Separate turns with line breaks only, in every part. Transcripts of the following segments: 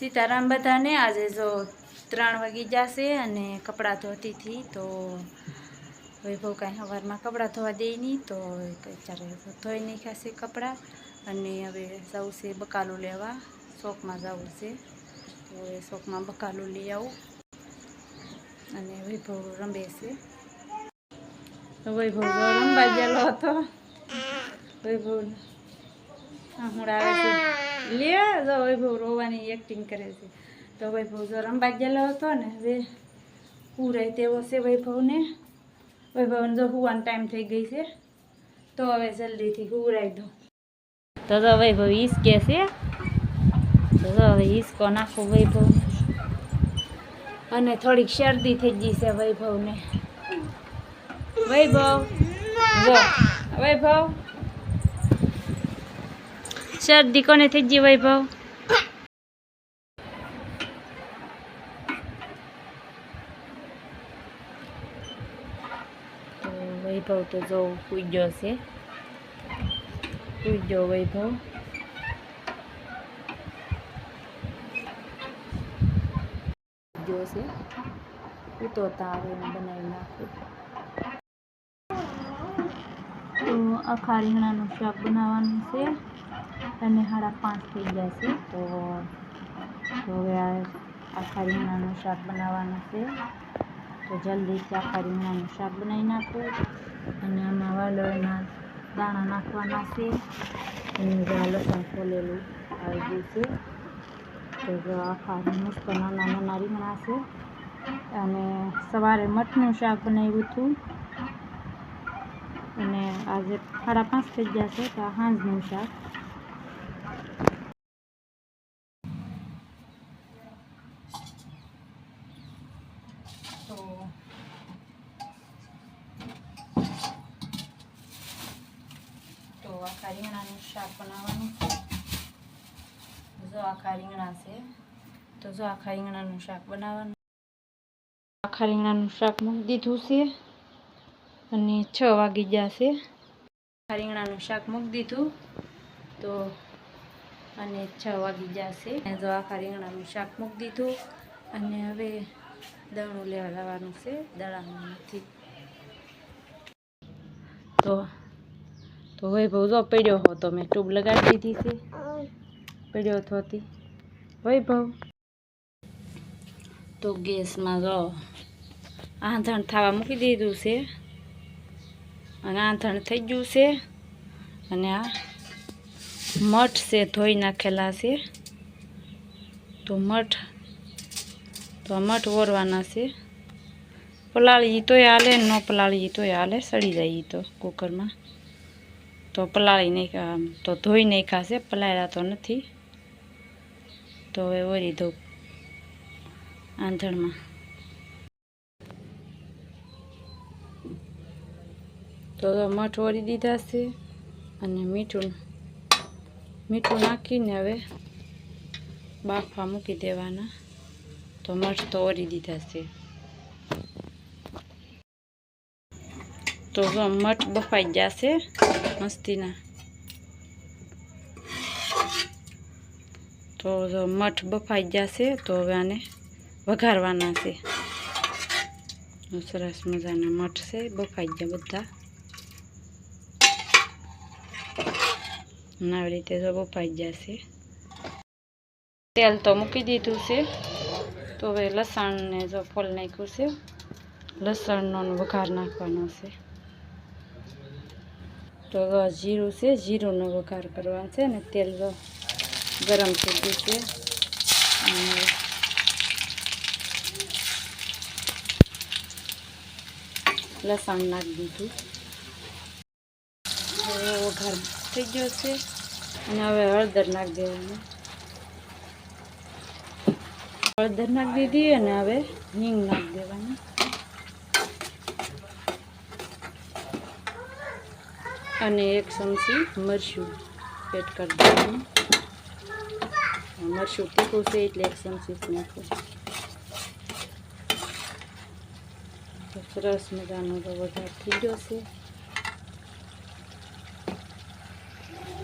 સીતારામ બધાને. આજે જો ત્રણ વાગી જશે અને કપડાં ધોતી હતી તો વૈભવ કાંઈ સવારમાં કપડાં ધોવા દે નહીં, તો ચારે ધોઈ નહીં ખાશે કપડાં અને હવે જવું છે બકાલું લેવા. શોખમાં જવું છે. તો એ શોખમાં બકાલું લઈ આવું. અને વૈભવ રમે છે. વૈભવ રમવા ગયેલો હતો. વૈભવ હમણાં આવે છે. લે, જો વૈભવ રોવાની એક્ટિંગ કરે છે. તો વૈભવ જો રમવા ગયેલો હતો ને, હવે પૂરાય તેવો છે વૈભવને. વૈભવને જો હુવાનો ટાઈમ થઈ ગઈ છે, તો હવે જલ્દીથી હુરાઈ દો તો જો વૈભવ હિસકે છે. તો જો હવે ઈસકો નાખો વૈભવ. અને થોડીક શરદી થઈ ગઈ છે વૈભવને. વૈભવ, જો, વૈભવ શરદી કોને થઈ ગઈ વૈભવ. વૈભવ તો જો પૂજ્યો છે. પૂજ્યો વૈભવ. પૂજ્યો છે. ઉતો આવે બનાવી નાખું. તો આખા રીંગણાનું શાક બનાવવાનું છે. અને સાડા પાંચ થઈ ગયા છે. તો હવે આ આખા રીંગણાનું શાક બનાવવાનું છે. તો જલ્દીથી આખા રીંગણાનું શાક બનાવી નાખું. અને આમાં વાલોળના દાણા નાખવાના છે. અને જે આ લસણ ખોલેલું આવી ગયું છે. તો જો આખા મસ્ત નાના નાના રીંગણા છે. અને સવારે મઠનું શાક બનાવ્યું હતું. અને આજે સાડા પાંચ થઈ ગયા છે, તો આ સાંજનું શાક તો તો શાક બનાવવાનું છે જો આ રીંગણા છે તો જો આ રીંગણાનું શાક બનાવવાનું આખા રીંગણાનું શાક મૂકી દીધું છે અને છ વાગી ગયા છે આખા રીંગણાનું શાક મૂકી દીધું તો અને છ વાગી છે અને જો આખા રીંગણાનું શાક મૂકી દીધું અને હવે દણું લેવા લાવવાનું છે દળાનું તો તો વૈભવ જો પડ્યો હતો મેં ટ્યુબ લગાડી દીધી છે. પડ્યો થોતી વૈભવ તો ગેસમાં જો આંધણ થવા મૂકી દીધું છે. અને આંધણ થઈ ગયું છે. અને આ મઠ છે ધોઈ નાખેલા છે. તો મઠ તો મઠ ઓરવાના છે. પલાળી તોય હાલે, ન પલાળી તોય હાલે, સડી જાય તો કુકરમાં. તો પલાળી નહીં તો ધોઈ નાખ્યા છે, પલાળ્યા તો નથી. તો હવે ઓરી દઉં આંધણમાં તો મઠ ઓરી દીધા છે અને મીઠું મીઠું નાખીને હવે બાફા મૂકી દેવાના. તો મઠ તો ઓરી દીધા છે. તો મઠ બફાઈ જશે. મસ્તીના. તો જો મઠ બફાઈ જશે તો હવે આને વઘારવાના છે. સરસ મજાના મઠ છે, બફાઈ ગયા બધા. આવી રીતે જો બફાઈ જશે. તેલ તો મૂકી દીધું છે. તો હવે લસણને જો ફોલ નાખ્યું છે. લસણનો વઘાર નાખવાનો છે. તો જીરું છે, જીરુંનો વઘાર કરવાનો છે અને તેલ ગરમ થઈ ગયું છે. લસણ નાખી દીધું. હવે વઘાર થઈ ગયો છે. અને હવે હળદર નાખી દેવાનું. હળદર નાખી દીધી અને હવે હિંગ નાખી દેવાની. અને એક ચમચી મરચું એડ કરી દેવાનું. મરચું તીખું છે એટલે એક ચમચી નાખું. સરસ મજાનો વઘાર થઈ ગયો છે.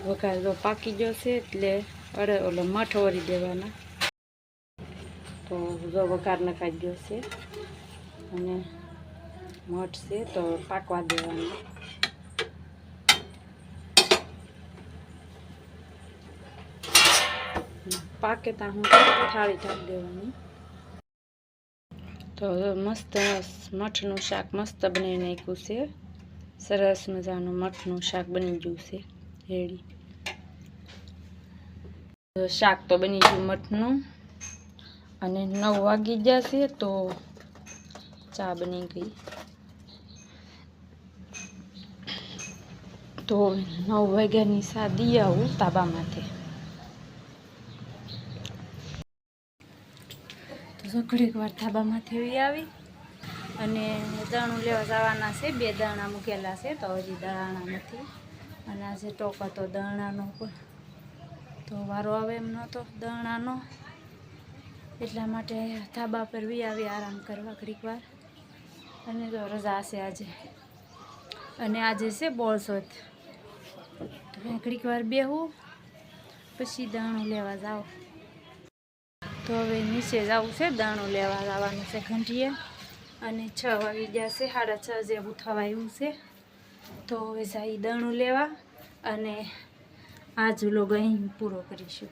વઘાર જો પાકી ગયો છે એટલે અરે ઓલો મઠ વળી દેવાના. તો જો વઘાર નખાઈ ગયો છે. અને મઠ છે તો પાકવા દેવાનું. પાકે ત્યાં હું થાળી ઢાંકી દેવાની. તો મસ્ત મઠનું શાક મસ્ત બની નાખ્યું છે. સરસ મજાનું મઠનું શાક બની ગયું છે, રેડી. શાક તો બની ગયું મઠનું. અને નવ વાગી જશે તો ચા બની ગઈ. તો નવ વાગ્યાની સાદી આવું તાબામાંથી. તો ઘડીક વાર ધાબામાંથી એવી આવી અને દાણું લેવા જવાના છે. બે દાણા મૂકેલા છે તો હજી દાણા નથી. અને આજે ટોક હતો દાણાનો તો વારો આવે એમ નહોતો દાણાનો એટલા માટે ધાબા પર વી આવી આરામ કરવા ઘડીક વાર. અને તો રજા છે આજે. અને આજે છે બોળસોત તો ઘડીક વાર બેહું, પછી દાણું લેવા જાઓ. તો હવે નીચે જવું છે, દાણું લેવા લાવવાનું છે ઘંટીએ. અને છ વાગી ગયા છે, સાડા છ જેવું થવા આવ્યું છે. તો હવે જાય દાણું લેવા અને આ ઝૂલો અહીં પૂરો કરીશું.